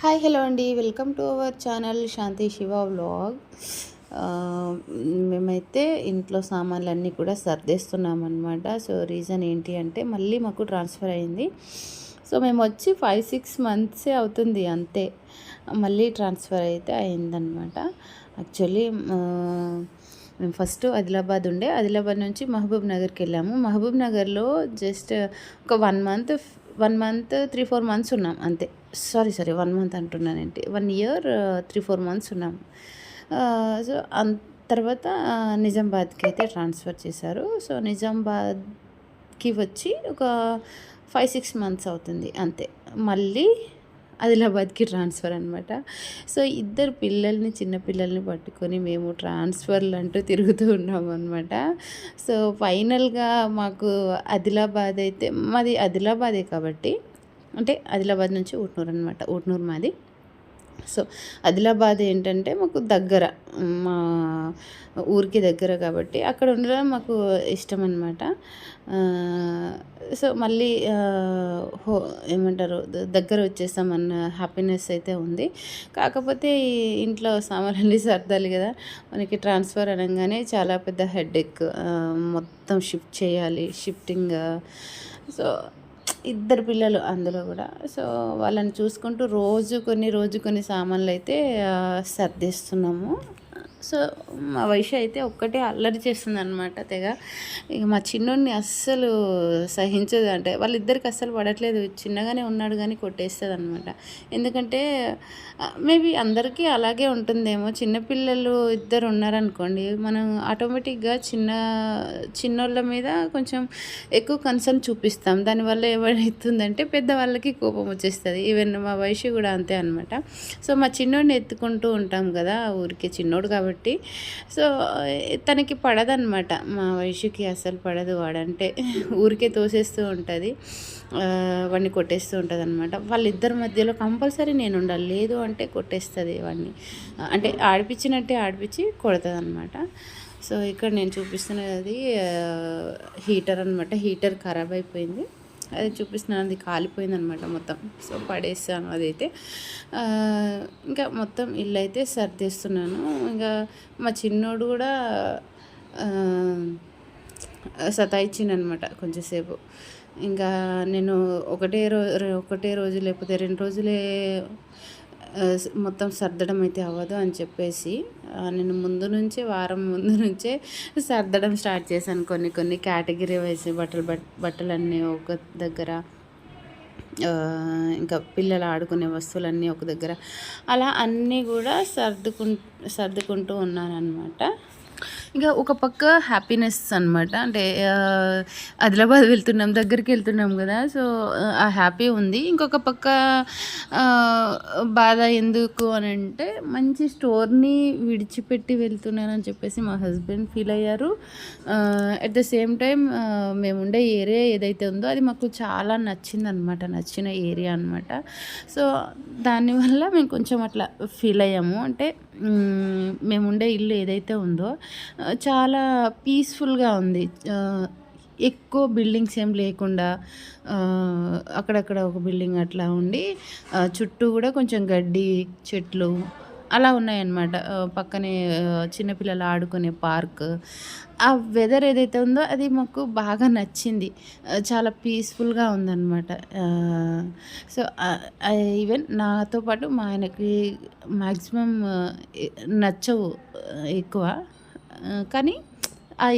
Hi hello అండి. Welcome to our channel Shanti Shiva vlog. మేమైతే ఇంట్లో సామాన్లన్నీ కూడా సర్దేస్తున్నాం అనమాట సో రీజన్ ఏంటి అంటే మళ్ళీ మాకు ట్రాన్స్ఫర్ అయింది. సో మేము వచ్చి ఫైవ్ సిక్స్ మంత్సే అవుతుంది అంతే. మళ్ళీ ట్రాన్స్ఫర్ అయితే అయిందనమాట యాక్చువల్లీ మేము ఫస్ట్ ఆదిలాబాద్ ఉండే. ఆదిలాబాద్ నుంచి మహబూబ్ నగర్కి వెళ్ళాము. మహబూబ్ నగర్లో జస్ట్ ఒక one month one month three four months ఉన్నాం అంతే. Sorry sorry one month అంటున్నానండి one year three four months ఉన్నాం. Uh, సో అన్ తర్వాత uh, నిజామాబాద్కి అయితే ట్రాన్స్ఫర్ చేశారు. సో నిజామాబాద్కి వచ్చి ఒక ఫైవ్ సిక్స్ మంత్స్ అవుతుంది. అంతే. మళ్ళీ ఆదిలాబాద్కి ట్రాన్స్ఫర్ అనమాట సో ఇద్దరు పిల్లల్ని చిన్న పిల్లల్ని పట్టుకొని మేము ట్రాన్స్ఫర్లు అంటూ తిరుగుతూ ఉన్నాము అనమాట సో ఫైనల్గా మాకు ఆదిలాబాద్ అయితే మాది ఆదిలాబాదే కాబట్టి అంటే ఆదిలాబాద్ నుంచి ఊట్నూరు అనమాట ఊట్నూరు మాది. సో ఆదిలాబాద్ ఏంటంటే మాకు దగ్గర మా ఊరికి దగ్గర కాబట్టి అక్కడ ఉండడం మాకు ఇష్టం అనమాట సో మళ్ళీ హో ఏమంటారు దగ్గర వచ్చేసామన్న హ్యాపీనెస్ అయితే ఉంది. కాకపోతే ఇంట్లో సామాన్లు సర్దాలి కదా. మనకి ట్రాన్స్ఫర్ అనగానే చాలా పెద్ద హెడ్ మొత్తం షిఫ్ట్ చేయాలి షిఫ్టింగ్ సో ఇద్దరు పిల్లలు అందులో కూడా. సో వాళ్ళని చూసుకుంటూ రోజు కొన్ని రోజు కొన్ని సామాన్లు అయితే సర్దిస్తున్నాము. సో మా వయసు అయితే ఒక్కటే అల్లరి చేస్తుంది అనమాట తెగ. ఇక మా చిన్నోడిని అస్సలు సహించదు అంటే వాళ్ళిద్దరికి అస్సలు పడట్లేదు. చిన్నగానే ఉన్నాడు కానీ కొట్టేస్తుంది అనమాట ఎందుకంటే మేబీ అందరికీ అలాగే ఉంటుందేమో. చిన్నపిల్లలు ఇద్దరు ఉన్నారనుకోండి మనం ఆటోమేటిక్గా చిన్న చిన్నోళ్ళ మీద కొంచెం ఎక్కువ కన్సర్న్ చూపిస్తాం. దానివల్ల ఏమవుతుందంటే పెద్దవాళ్ళకి కోపం వచ్చేస్తుంది. ఈవెన్ మా వయసు కూడా అంతే అనమాట సో మా చిన్నోడిని ఎత్తుకుంటూ ఉంటాం కదా ఊరికే. చిన్నోడు కాబట్టి కాబట్టి. సో తనకి పడదనమాట మా వయసుకి అసలు పడదు వాడంటే. ఊరికే తోసేస్తూ ఉంటుంది. వాడిని కొట్టేస్తూ ఉంటుంది అనమాట వాళ్ళిద్దరి మధ్యలో కంపల్సరీ నేను ఉండాలి లేదు అంటే కొట్టేస్తుంది వాడిని అంటే ఆడిపించినట్టే ఆడిపించి కొడుతుంది అనమాట సో ఇక్కడ నేను చూపిస్తున్నది హీటర్ అనమాట హీటర్ ఖరాబ్ అయిపోయింది. అది చూపిస్తున్నాను అది కాలిపోయింది అనమాట మొత్తం. సో పడేసాను అదైతే. ఇంకా మొత్తం ఇల్లు అయితే సర్దేస్తున్నాను. ఇంకా మా చిన్నోడు కూడా సతాయిచ్చిందనమాట కొంచెంసేపు. ఇంకా నేను ఒకటే రోజు ఒకటే రోజు లేకపోతే రెండు రోజులే మొత్తం సర్దడం అయితే అవ్వదు అని చెప్పేసి నేను ముందు నుంచే వారం ముందు నుంచే సర్దడం స్టార్ట్ చేశాను. కొన్ని కొన్ని కేటగిరీ వైజ్ బట్టలు బట్టలన్నీ ఒక దగ్గర ఇంకా పిల్లలు ఆడుకునే వస్తువులన్నీ ఒక దగ్గర అలా అన్నీ కూడా సర్దుకు సర్దుకుంటూ ఉన్నాను అనమాట ఇంకా ఒక పక్క హ్యాపీనెస్ అనమాట అంటే ఆదిలాబాద్ వెళ్తున్నాం దగ్గరికి వెళ్తున్నాం కదా. సో ఆ హ్యాపీ ఉంది. ఇంకొక పక్క బాధ ఎందుకు అని అంటే మంచి స్టోర్ని విడిచిపెట్టి వెళ్తున్నానని చెప్పేసి మా హస్బెండ్ ఫీల్ అయ్యారు. అట్ ద సేమ్ టైం మేము ఉండే ఏరియా ఏదైతే ఉందో అది మాకు చాలా నచ్చింది అనమాట నచ్చిన ఏరియా అనమాట సో దానివల్ల మేము కొంచెం అట్లా ఫీల్ అయ్యాము. అంటే మేము ఉండే ఇల్లు ఏదైతే ఉందో చాలా పీస్ఫుల్గా ఉంది. ఎక్కువ బిల్డింగ్స్ ఏం లేకుండా అక్కడక్కడ ఒక బిల్డింగ్ అట్లా ఉండి చుట్టూ కూడా కొంచెం గడ్డి చెట్లు అలా ఉన్నాయన్నమాట. పక్కనే చిన్నపిల్లలు ఆడుకునే పార్క్. ఆ వెదర్ ఏదైతే ఉందో అది మాకు బాగా నచ్చింది. చాలా పీస్ఫుల్గా ఉందన్నమాట. సో ఈవెన్ నాతో పాటు మా ఆయనకి మ్యాక్సిమం నచ్చవు ఎక్కువ. కానీ ఆ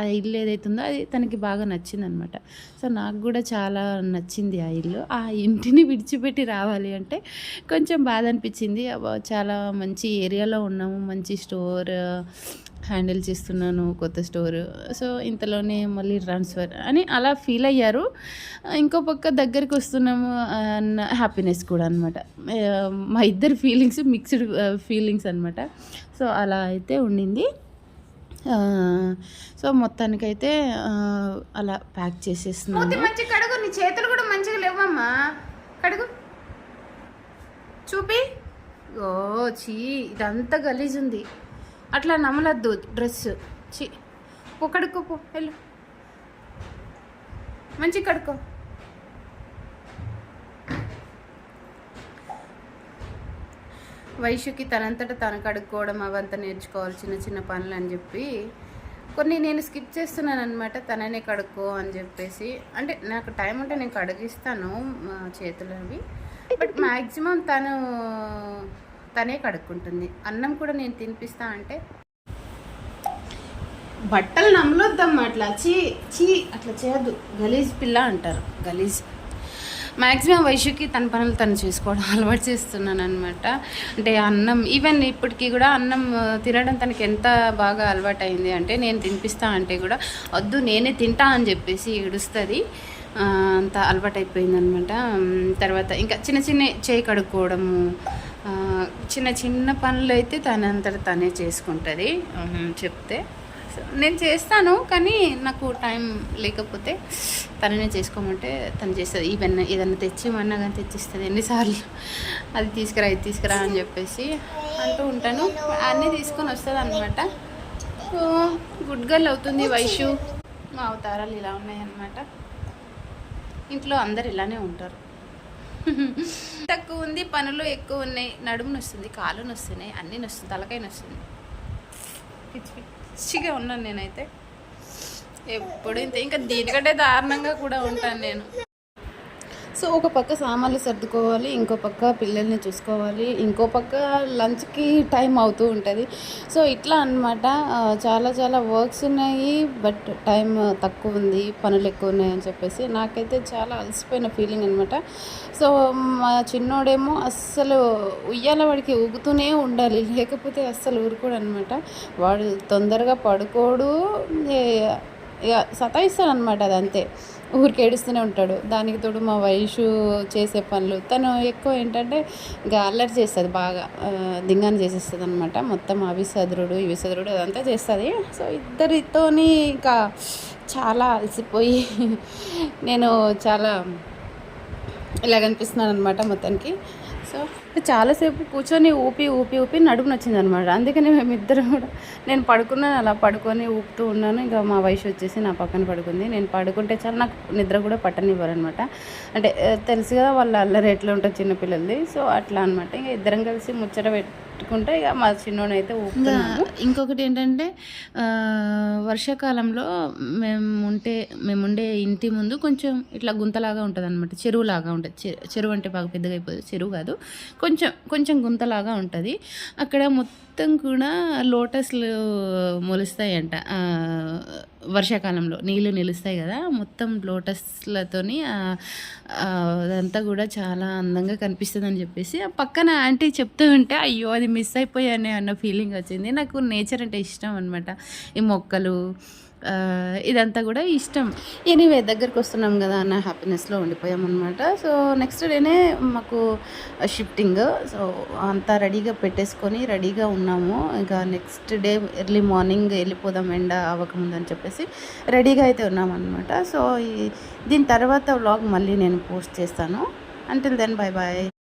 ఆ ఇల్లు ఏదైతే ఉందో అది తనకి బాగా నచ్చింది అనమాట సో నాకు కూడా చాలా నచ్చింది ఆ ఇల్లు. ఆ ఇంటిని విడిచిపెట్టి రావాలి అంటే కొంచెం బాధ అనిపించింది. చాలా మంచి ఏరియాలో ఉన్నాము మంచి స్టోర్ హ్యాండిల్ చేస్తున్నాను కొత్త స్టోర్. సో ఇంతలోనే మళ్ళీ ట్రాన్స్ఫర్ అని అలా ఫీల్ అయ్యారు. ఇంకో పక్క దగ్గరికి వస్తున్నాము అన్న హ్యాపీనెస్ కూడా అనమాట. మా ఇద్దరు ఫీలింగ్స్ మిక్స్డ్ ఫీలింగ్స్ అనమాట. సో అలా అయితే ఉండింది. సో మొత్తానికైతే అలా ప్యాక్ చేసేస్తున్నాను మంచి కడుగు నీ చేతులు కూడా మంచిగా లేవమ్మా. కడుగు. చూపి. ఓ చీ ఇదంతా గలీజ్ ఉంది. అట్లా నమ్మలద్దు డ్రెస్ చీ. పో కడుక్కో పో వెళ్ళు. మంచి కడుక్కో. వైశ్యుకి తనంతట తను కడుక్కోవడం అవంతా నేర్చుకోవాలి చిన్న చిన్న పనులు అని చెప్పి కొన్ని నేను స్కిప్ చేస్తున్నాను అనమాట తననే కడుక్కో అని చెప్పేసి. అంటే నాకు టైం ఉంటే నేను కడిగిస్తాను మా చేతులు అవి. బట్ మ్యాక్సిమం తను తనే కడుక్కుంటుంది. అన్నం కూడా నేను తినిపిస్తా అంటే బట్టలు నమ్మలొద్దమ్మా అట్లా. చీ చీ అట్లా చేయొద్దు. గలీజ్ పిల్ల అంటారు. గలీజ్. మ్యాక్సిమం వయసుకి తన పనులు తను చేసుకోవడం అలవాటు చేస్తున్నాను అనమాట అంటే అన్నం ఈవెన్ ఇప్పటికీ కూడా అన్నం తినడం తనకి ఎంత బాగా అలవాటు అయింది అంటే నేను తినిపిస్తా అంటే కూడా వద్దు నేనే తింటా అని చెప్పేసి ఏడుస్తుంది. అంత అలవాటు అయిపోయింది అనమాట తర్వాత ఇంకా చిన్న చిన్న చేయి కడుక్కోవడము చిన్న చిన్న పనులు అయితే తనంతట తనే చేసుకుంటుంది. చెప్తే నేను చేస్తాను కానీ నాకు టైం లేకపోతే తననే చేసుకోమంటే తను చేస్తుంది. ఈవెన్ ఏదన్నా తెచ్చిమన్నా కానీ తెచ్చిస్తుంది ఎన్నిసార్లు. అది తీసుకురా ఇది తీసుకురా అని చెప్పేసి అంటూ ఉంటాను. అన్నీ తీసుకొని వస్తుంది అనమాట సో గుడ్ గర్ల్ అవుతుంది వైషు. మా అవతారాలు ఇలా ఉన్నాయన్నమాట. ఇంట్లో అందరు ఇలానే ఉంటారు. తక్కువ ఉంది పనులు ఎక్కువ ఉన్నాయి. నడుము నొస్తుంది కాలు నొస్తున్నాయి అన్నీ నొస్తుంది తలకాయ నొస్తుంది. పిచ్చి పిచ్చిగా ఉన్నాను నేనైతే. ఎప్పుడు ఇంత. ఇంకా దీనికంటే దారుణంగా కూడా ఉంటాను నేను. సో ఒక పక్క సామాన్లు సర్దుకోవాలి ఇంకో పక్క పిల్లల్ని చూసుకోవాలి ఇంకో పక్క లంచ్కి టైం అవుతూ ఉంటుంది. సో ఇట్లా అనమాట చాలా చాలా వర్క్స్ ఉన్నాయి బట్ టైం తక్కువ ఉంది పనులు ఎక్కువ ఉన్నాయి అని చెప్పేసి. నాకైతే చాలా అలసిపోయిన ఫీలింగ్ అనమాట సో మా చిన్నోడేమో అస్సలు ఉయ్యాల వాడికి ఊగుతూనే ఉండాలి లేకపోతే అస్సలు ఊరుకోడు అనమాట వాడు తొందరగా పడుకోడు ఇక సతాయిస్తాడు అనమాట అది అంతే ఊరికి ఏడుస్తూనే ఉంటాడు. దానికి తోడు మా వయసు చేసే పనులు. తను ఎక్కువ ఏంటంటే ఇంకా అల్లరి చేస్తుంది బాగా. దింగాన్ని చేసేస్తుంది అనమాట మొత్తం అవి సదురుడు ఇవి సదురుడు అదంతా చేస్తుంది. సో ఇద్దరితోని ఇంకా చాలా అలసిపోయి నేను చాలా ఇలాగ అనిపిస్తున్నాను అనమాట మొత్తానికి. సో చాలాసేపు కూర్చొని ఊపి ఊపి ఊపి నడుము నచ్చింది అనమాట అందుకని మేమిద్దరం కూడా నేను పడుకున్నాను అలా పడుకొని ఊపుతూ ఉన్నాను. ఇంకా మా వయసు వచ్చేసి నా పక్కన పడుకుంది. నేను పడుకుంటే చాలా నాకు నిద్ర కూడా పట్టనివ్వరు అనమాట అంటే తెలుసు కదా వాళ్ళ అల్లరి ఎట్లా ఉంటుంది చిన్నపిల్లలది. సో అట్లా అనమాట. ఇంకా ఇద్దరం కలిసి ముచ్చట పెట్టుకుంటే ఇక మా చిన్నోడు అయితే ఇంకొకటి ఏంటంటే వర్షాకాలంలో మేము ఉంటే మేము ఉండే ఇంటి ముందు కొంచెం ఇట్లా గుంతలాగా ఉంటుంది అనమాట చెరువులాగా ఉంటుంది. చెరువు అంటే బాగా పెద్దగా అయిపోతుంది చెరువు కాదు. కొంచెం కొంచెం గుంతలాగా ఉంటుంది. అక్కడ మొత్తం మొత్తం కూడా లోటస్లు మొలుస్తాయంట. వర్షాకాలంలో నీళ్ళు నిలుస్తాయి కదా మొత్తం లోటస్లతోని అదంతా కూడా చాలా అందంగా కనిపిస్తుంది అని చెప్పేసి ఆ పక్కన ఆంటీ చెప్తూ ఉంటే అయ్యో అది మిస్ అయిపోయానే అన్న ఫీలింగ్ వచ్చింది. నాకు నేచర్ అంటే ఇష్టం అనమాట ఈ మొక్కలు ఇదంతా కూడా ఇష్టం. ఎనీవే దగ్గరికి వస్తున్నాం కదా అన్న హ్యాపీనెస్లో ఉండిపోయామన్నమాట. అనమాట సో నెక్స్ట్ డేనే మాకు షిఫ్టింగ్ సో అంతా రెడీగా పెట్టేసుకొని రెడీగా ఉన్నాము. ఇంకా నెక్స్ట్ డే ఎర్లీ మార్నింగ్ వెళ్ళిపోదాం ఎండ అవ్వకముందు అని చెప్పేసి రెడీగా అయితే ఉన్నామన్నమాట. సో ఈ దీని తర్వాత వ్లాగ్ మళ్ళీ నేను పోస్ట్ చేస్తాను. Until then bye bye